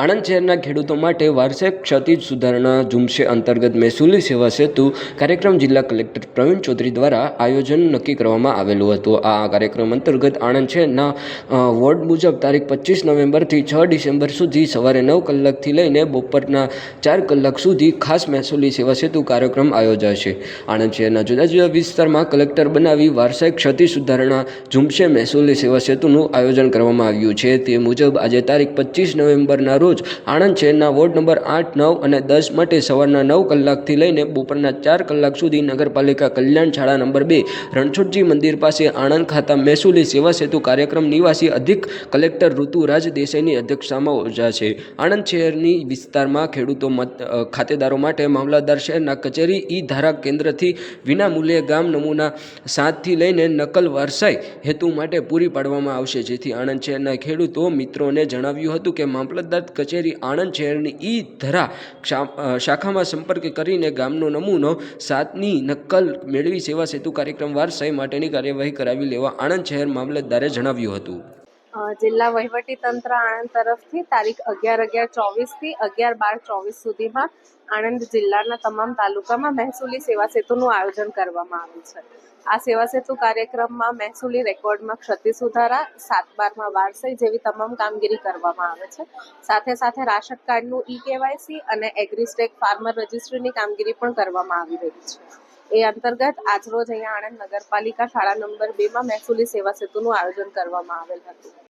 આણંદ શહેરના ખેડૂતો માટે વાર્ષિક ક્ષતિ સુધારણા ઝુંબશે અંતર્ગત મહેસૂલી સેવા સેતુ કાર્યક્રમ જિલ્લા કલેક્ટર પ્રવીણ ચૌધરી દ્વારા આયોજન નક્કી કરવામાં આવેલું હતું. આ કાર્યક્રમ અંતર્ગત આણંદ શહેરના વોર્ડ મુજબ તારીખ પચીસ નવેમ્બરથી છ ડિસેમ્બર સુધી સવારે નવ કલાકથી લઈને બપોરના ચાર કલાક સુધી ખાસ મહેસૂલી સેવા સેતુ કાર્યક્રમ આયોજાશે. આણંદ શહેરના જુદા જુદા વિસ્તારમાં કલેક્ટર બનાવી વાર્ષિક ક્ષતિ સુધારણા ઝુંબશે મહેસૂલી સેવા સેતુનું આયોજન કરવામાં આવ્યું છે. તે મુજબ આજે તારીખ પચીસ નવેમ્બરના રોજ આણંદ શહેરના વોર્ડ નંબર આઠ, નવ અને દસ માટે સવારના નવ કલાકથી લઈને બપોરના ચાર કલાક સુધી નગરપાલિકા કલ્યાણ શાળા નંબર બે, રણછોડજી મંદિર પાસે આણંદ ખાતા મહેસૂલી સેવા સેતુ કાર્યક્રમ નિવાસી અધિક કલેક્ટર ઋતુરાજ દેસાઈની અધ્યક્ષતામાં યોજાશે આણંદ શહેરની વિસ્તારમાં ખેડૂતો ખાતેદારો માટે મામલતદાર શહેરના કચેરી, ઈ ધારા કેન્દ્રથી વિનામૂલ્યે ગામ નમૂના સાતથી લઈને નકલ વારસાઈ હેતુ માટે પૂરી પાડવામાં આવશે. જેથી આણંદ શહેરના ખેડૂતો મિત્રોને જણાવ્યું હતું કે મામલતદાર કચેરી આણંદ શહેરની ઈ ધરા શાખામાં સંપર્ક કરીને ગામનો નમૂનો સાતની નકલ મેળવી સેવા સેતુ કાર્યક્રમ વારસાઈ માટેની કાર્યવાહી કરાવી લેવા આણંદ શહેર મામલતદારે જણાવ્યું હતું. જિલ્લા વહીવટી તંત્ર આણંદ તરફથી તારીખ અગિયાર અગિયાર ચોવીસથી અગિયાર બાર ચોવીસ સુધીમાં આણંદ જિલ્લાના તમામ તાલુકામાં મહેસૂલી સેવા સેતુનું આયોજન કરવામાં આવ્યું છે. આ સેવા સેતુ કાર્યક્રમમાં મહેસૂલી રેકોર્ડમાં ક્ષતિ સુધારા, સાત બારમાં વારસાઈ જેવી તમામ કામગીરી કરવામાં આવે છે. સાથે સાથે રાશન કાર્ડનું ઈ કેવાયસી અને એગ્રીસ્ટેક ફાર્મર રજિસ્ટ્રીની કામગીરી પણ કરવામાં આવી રહી છે. એ અંતર્ગત આજરોજ અહીંયા આણંદ નગરપાલિકા શાળા નંબર બેમાં મહેસૂલી સેવા સેતુનું આયોજન કરવામાં આવેલ હતું.